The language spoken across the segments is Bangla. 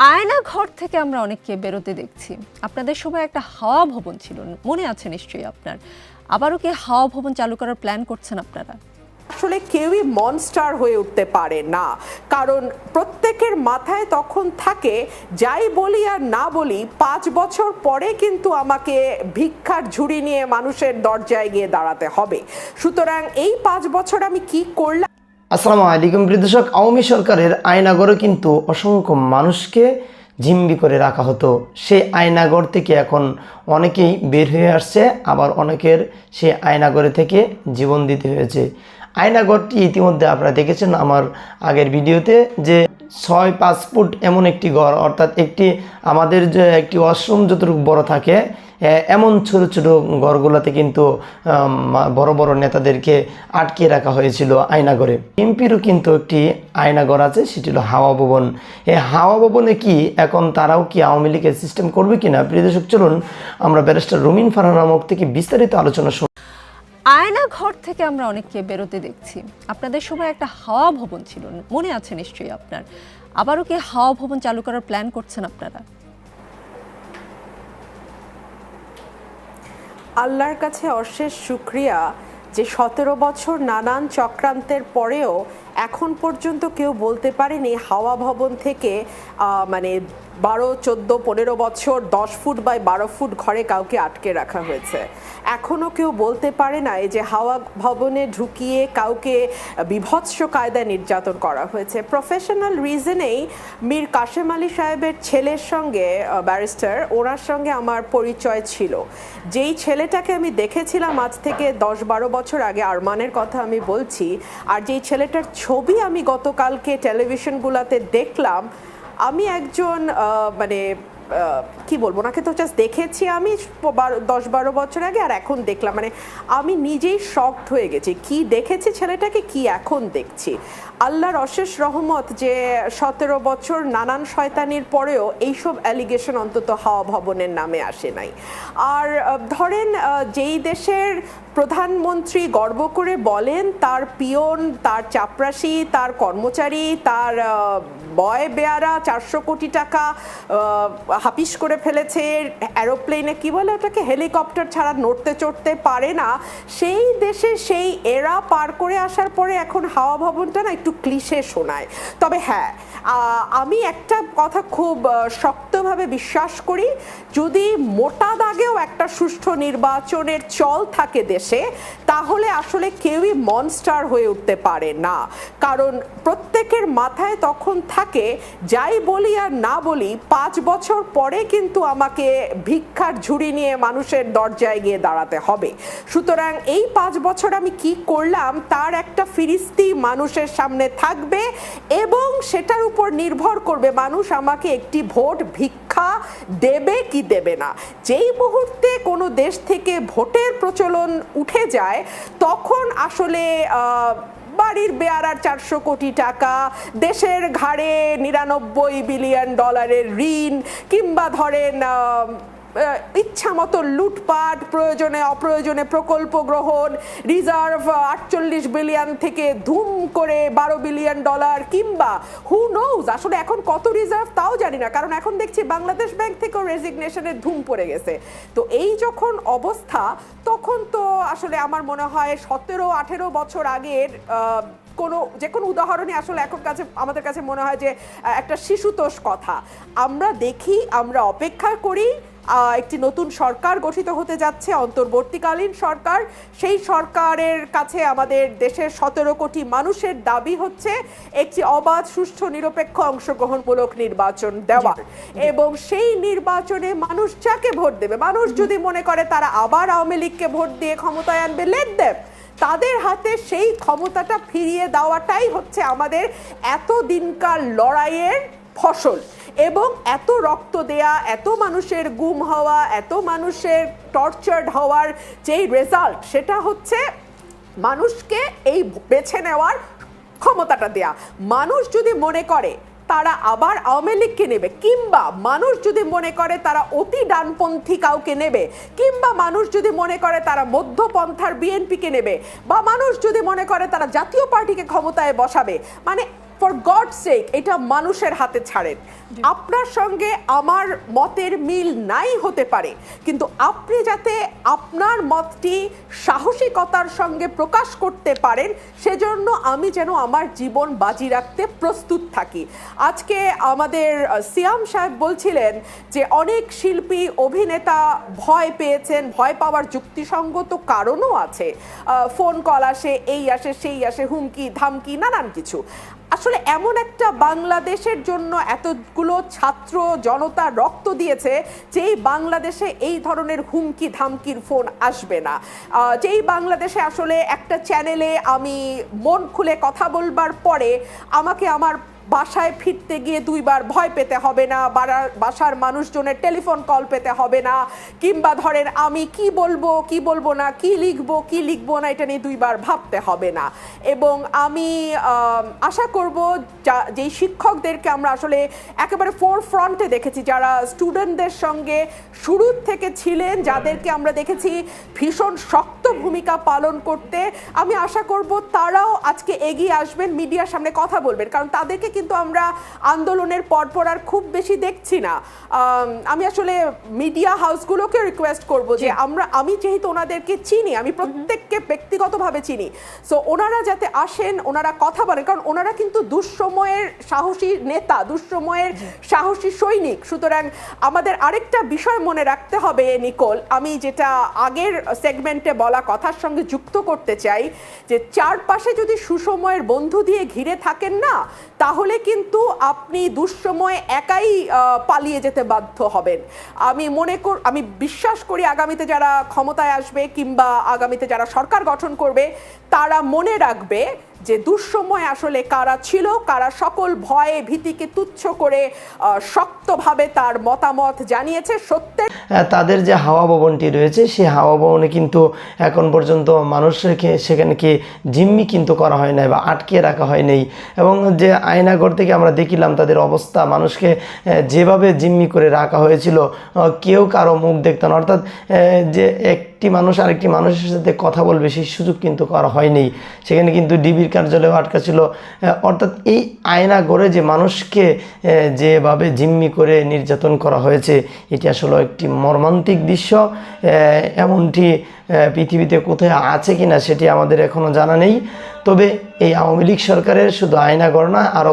আয়না ঘর থেকে আমরা অনেককে বেরোতে দেখছি। আপনাদের সময় একটা হাওয়া ভবন ছিল, মনে আছে নিশ্চয়ই আপনার? আবারও কি হাওয়া ভবন চালু করার প্ল্যান করছেন আপনারা? আসলে কেউই মনস্টার হয়ে উঠতে পারে না। কারণ প্রত্যেকের মাথায় তখন থাকে, যাই বলি আর না বলি, পাঁচ বছর পরে কিন্তু আমাকে ভিক্ষার ঝুড়ি নিয়ে মানুষের দরজায় গিয়ে দাঁড়াতে হবে। সুতরাং এই পাঁচ বছর আমি কি করলাম আসসালামু আলাইকুম বৃদ্ধক আওয়ামী সরকারের আয়নাগরে কিন্তু অসংখ্য মানুষকে জিম্বি করে রাখা হতো। সেই আয়নাগর থেকে এখন অনেকেই বের হয়ে আসছে, আবার অনেকের সেই আয়নাগরে থেকে জীবন দিতে হয়েছে। আয়নাগরটি ইতিমধ্যে আপনারা দেখেছেন আমার আগের ভিডিওতে যে ছয় পাঁচ ফুট এমন একটি ঘর, অর্থাৎ একটি আমাদের যে একটি ওয়াশরুম যতটুকু বড় থাকে এমন ছোট ছোট ঘরগুলোতে কিন্তু বড় বড় নেতাদেরকে আটকে রাখা হয়েছিল আয়নাগরে এমপিরও কিন্তু একটি আয়নাগর আছে, সেটি হলো হাওয়া ভবন। এই হাওয়া ভবনে কি এখন তারাও কি আওয়ামী লীগের সিস্টেম করবে কিনা? প্রিয় দর্শক, চলুন আমরা ব্যারিস্টার রুমিন ফারহান নামক থেকে বিস্তারিত আলোচনা আয়না ঘর থেকে আমরা অনেককে বেরোতে দেখছি। আপনাদের সময় একটা হাওয়া ভবন ছিল, মনে আছে নিশ্চয়ই আপনার? আবারও কি হাওয়া ভবন চালু করার প্ল্যান করছেন আপনারা? আল্লাহর কাছে অশেষ শুক্রিয়া যে সতেরো বছর নানান চক্রান্তের পরেও এখন পর্যন্ত কেউ বলতে পারেনি হাওয়া ভবন থেকে মানে বারো, চোদ্দ, পনেরো বছর, দশ ফুট বাই বারো ফুট ঘরে কাউকে আটকে রাখা হয়েছে। এখনও কেউ বলতে পারে না এই যে হাওয়া ভবনে ঢুকিয়ে কাউকে বিভৎস কায়দায় নির্যাতন করা হয়েছে। প্রফেশনাল রিজনেই মীর কাশেম আলী সাহেবের ছেলের সঙ্গে ব্যারিস্টার ওনার সঙ্গে আমার পরিচয় ছিল। যেই ছেলেটাকে আমি দেখেছিলাম আজ থেকে দশ বারো বছর আগে, আরমানের কথা আমি বলছি, আর যেই ছেলেটার ছবি আমি গতকালকে টেলিভিশনগুলোতে দেখলাম আমি একজন মানে কি বলব, ওনাকে তো জাস্ট দেখেছি আমি দশ বারো বছর আগে, আর এখন দেখলাম। মানে আমি নিজেই শকড হয়ে গেছি। কি দেখেছি ছেলেটাকে, কি এখন দেখছি? আল্লাহর অশেষ রহমত যে সতেরো বছর নানান শয়তানির পরেও এইসব অ্যালিগেশন অন্তত হাওয়া ভবনের নামে আসে নাই। আর ধরেন যেই দেশের প্রধানমন্ত্রী গর্ব করে বলেন, তার পিয়ন, তার চাপরাশি, তার কর্মচারী, তার বয় বেয়ারা চারশো কোটি টাকা হাপিস করে ফেলেছে। অ্যারোপ্লেনে কি বলে ওটাকে? হেলিকপ্টার ছাড়া নড়তে চড়তে পারে না। সেই দেশে সেই এরা পার করে আসার পরে এখন হাওয়া ভবনটা না একটু ক্লিশে শোনায়। তবে হ্যাঁ আমি একটা কথা খুব শক্তভাবে বিশ্বাস করি, যদি মোটা দাগেও একটা সুষ্ঠু নির্বাচনের চল থাকে দেশে তাহলে আসলে কেউই মনস্টার হয়ে উঠতে পারে না। কারণ প্রত্যেকের মাথায় তখন থাকে, যাই বলি আর না বলি, পাঁচ বছর পরে কিন্তু আমাকে ভিক্ষার ঝুড়ি নিয়ে মানুষের দরজায় গিয়ে দাঁড়াতে হবে। সুতরাং এই পাঁচ বছর আমি কি করলাম, তার একটা ফিরিস্তি মানুষের সামনে থাকবে এবং সেটার উপর নির্ভর করবে মানুষ আমাকে একটি ভোট ভিক্ষা দেবে কি দেবে না। যেই মুহূর্তে কোনো দেশ থেকে ভোটের প্রচলন উঠে যায়, তখন আসলে বাড়ির বেয়ারার চারশো কোটি টাকা, দেশের ঘাড়ে নিরানব্বই বিলিয়ন ডলারের ঋণ, কিংবা ধরেন ইচ্ছা মতো লুটপাট, প্রয়োজনে, অপ্রয়োজনে প্রকল্প গ্রহণ, রিজার্ভ আটচল্লিশ বিলিয়ন থেকে ধুম করে বারো বিলিয়ন ডলার কিংবা হু নোজ আসলে এখন কত রিজার্ভ তাও জানি না, কারণ এখন দেখছি বাংলাদেশ ব্যাংক থেকেও রেজিগনেশনের ধুম পড়ে গেছে। তো এই যখন অবস্থা, তখন তো আসলে আমার মনে হয় সতেরো আঠেরো বছর আগের কোনো যে কোনো উদাহরণই আসলে এখন কাছে আমাদের কাছে মনে হয় যে একটা শিশুতোষ কথা। আমরা দেখি আমরা অপেক্ষা করি একটি নতুন সরকার গঠিত হতে যাচ্ছে অন্তর্বর্তীকালীন সরকার। সেই সরকারের কাছে আমাদের দেশের সতেরো কোটি মানুষের দাবি হচ্ছে একটি অবাধ সুষ্ঠু নিরপেক্ষ অংশগ্রহণমূলক নির্বাচন দেওয়া। এবং সেই নির্বাচনে মানুষ যাকে ভোট দেবে? মানুষ যদি মনে করে তারা আবার আওয়ামী লীগকে ভোট দিয়ে ক্ষমতায় আনবে লেট দেব তাদের হাতে সেই ক্ষমতাটা ফিরিয়ে দেওয়াটাই হচ্ছে আমাদের এত দিনকার লড়াইয়ের ফসল। এবং এত রক্ত দেয়া, এত মানুষের গুম হওয়া, এত মানুষের টর্চার্ড হওয়ার যেই রেজাল্ট সেটা হচ্ছে মানুষকে এই বেছে নেওয়ার ক্ষমতাটা দেয়া। মানুষ যদি মনে করে তারা আবার আওয়ামী লীগকে নেবে। কিংবা মানুষ যদি মনে করে তারা অতি ডানপন্থী কাউকে নেবে, কিংবা মানুষ যদি মনে করে তারা মধ্যপন্থার বিএনপিকে নেবে, বা মানুষ যদি মনে করে তারা জাতীয় পার্টিকে ক্ষমতায় বসাবে মানে ফর গড সেক এটা মানুষের হাতে ছাড়েন। আপনার সঙ্গে আমার মতের মিল নাই হতে পারে কিন্তু আপনি যাতে আপনার মতটি সাহসিকতার সঙ্গে প্রকাশ করতে পারেন সেজন্য আমি যেন আমার জীবন বাজি রাখতে প্রস্তুত থাকি। আজকে আমাদের সিয়াম সাহেব বলছিলেন যে অনেক শিল্পী অভিনেতা ভয় পেয়েছেন ভয় পাওয়ার যুক্তিসঙ্গত কারণও আছে। ফোন কল আসে এই আসে সেই আসে হুমকি ধামকি নানান কিছু। আসলে এমন একটা বাংলাদেশের জন্য এতগুলো ছাত্র জনতা রক্ত দিয়েছে, যেই বাংলাদেশে এই ধরনের হুমকি ধামকির ফোন আসবে না। যেই বাংলাদেশে আসলে একটা চ্যানেলে আমি মন খুলে কথা বলবার পরে আমাকে আমার বাসায় ফিরতে গিয়ে দুইবার ভয় পেতে হবে না বাসার মানুষজনের টেলিফোন কল পেতে হবে না, কিংবা ধরেন আমি কি বলব কি বলব না, কি লিখব কি লিখব না, এটা নিয়ে দুইবার ভাবতে হবে না। এবং আমি আশা করব যা- যেই শিক্ষকদেরকে আমরা আসলে একেবারে ফোর ফ্রন্টে দেখেছি, যারা স্টুডেন্টদের সঙ্গে শুরু থেকে ছিলেন, যাদেরকে আমরা দেখেছি ভীষণ শক্ত ভূমিকা পালন করতে, আমি আশা করব তারাও আজকে এগিয়ে আসবেন, মিডিয়ার সামনে কথা বলবেন, কারণ তাদেরকে কিন্তু আমরা আন্দোলনের পরপর আর খুব বেশি দেখছি না। আমি আসলে মিডিয়া হাউসগুলোকে রিকোয়েস্ট করব যে আমরা আমি যেহেতু ওনাদেরকে চিনি আমি প্রত্যেককে ব্যক্তিগতভাবে চিনি। সো ওনারা যাতে আসেন ওনারা কথা বলেন কারণ ওনারা কিন্তু দুঃসময়ের সাহসী নেতা দুঃসময়ের সাহসী সৈনিক। সুতরাং আমাদের আরেকটা বিষয় মনে রাখতে হবে নিকোল আমি যেটা আগের সেগমেন্টে বলা কথার সঙ্গে যুক্ত করতে চাই যে চারপাশে যদি সুসময়ের বন্ধু দিয়ে ঘিরে থাকেন না তাহলে কিন্তু আপনি দুঃসময় একাই পালিয়ে যেতে বাধ্য হবেন। আমি মনে কর আমি বিশ্বাস করি আগামীতে যারা ক্ষমতায় আসবে কিংবা আগামীতে যারা সরকার গঠন করবে, তারা মনে রাখবে যে দুঃসময় আসলে কারা ছিল, কারা সকল ভয়ে ভীতিকে তুচ্ছ করে শক্তভাবে তার মতামত জানিয়েছে, সত্যের তাদের যে হাওয়া ভবনটি রয়েছে, সেই হাওয়া ভবনে কিন্তু এখন পর্যন্ত মানুষকে সেখানে কি জিম্মি কিন্তু করা হয় নাই বা আটকে রাখা হয় নাই। এবং যে আয়নাঘর থেকে আমরা দেখিলাম তাদের অবস্থা, মানুষকে যেভাবে জিম্মি করে রাখা হয়েছিল কেউ কারও মুখ দেখত না। অর্থাৎ যে যে একটি মানুষ আরেকটি মানুষের সাথে কথা বলবে, সেই সুযোগ কিন্তু করা হয়নি। সেখানে কিন্তু ডিবির কার্যালয়ে আটকা ছিল। অর্থাৎ এই আয়না গড়ে যে মানুষকে যেভাবে জিম্মি করে নির্যাতন করা হয়েছে, এটি আসলে একটি মর্মান্তিক দৃশ্য। এমনটি পৃথিবীতে কোথায় আছে কিনা সেটি আমাদের এখনও জানা নেই। তবে এই আওয়ামী লীগ সরকারের শুধু আয়না গণনা আরও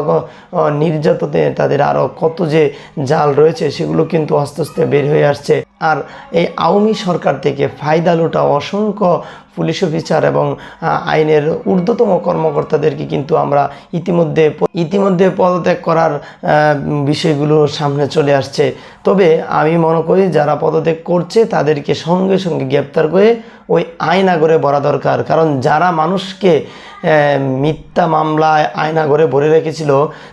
নির্যাতনে তাদের আরও কত যে জাল রয়েছে সেগুলো কিন্তু আস্তে আস্তে বের হয়ে আসছে। আর এই আওয়ামী সরকার থেকে ফায়দা লুটা অসংখ্য পুলিশ অফিসার এবং আইনের ঊর্ধ্বতম কর্মকর্তাদেরকে কিন্তু আমরা ইতিমধ্যে ইতিমধ্যে পদত্যাগ করার বিষয়গুলো সামনে চলে আসছে। তবে আমি মনে করি যারা পদত্যাগ করছে তাদেরকে সঙ্গে সঙ্গে গ্রেপ্তার করে ওই আয়নাগরে ভরা দরকার। কারণ যারা মানুষকে মিথ্যা মামলায় আয়নাগরে ভরে রেখেছিল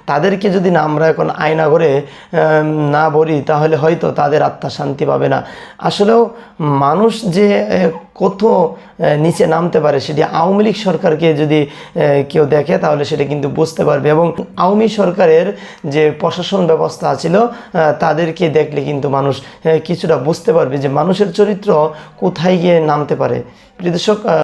তাদেরকে যদি না আমরা এখন আয়নাগরে আহ, না ভরি তাহলে হয়তো তাদের আত্মা শান্তি পাবে না। আসলেও মানুষ যে কত নিচে নামতে পারে সেটি আওয়ামী লীগ সরকারকে যদি কেউ দেখে তাহলে সেটা কিন্তু বুঝতে পারবে। এবং আওয়ামী সরকারের যে প্রশাসন ব্যবস্থা ছিল তাদেরকে দেখলে কিন্তু মানুষ কিছুটা বুঝতে পারবে যে মানুষের চরিত্র কোথায় গিয়ে নামতে পারে। প্রিয় দর্শক,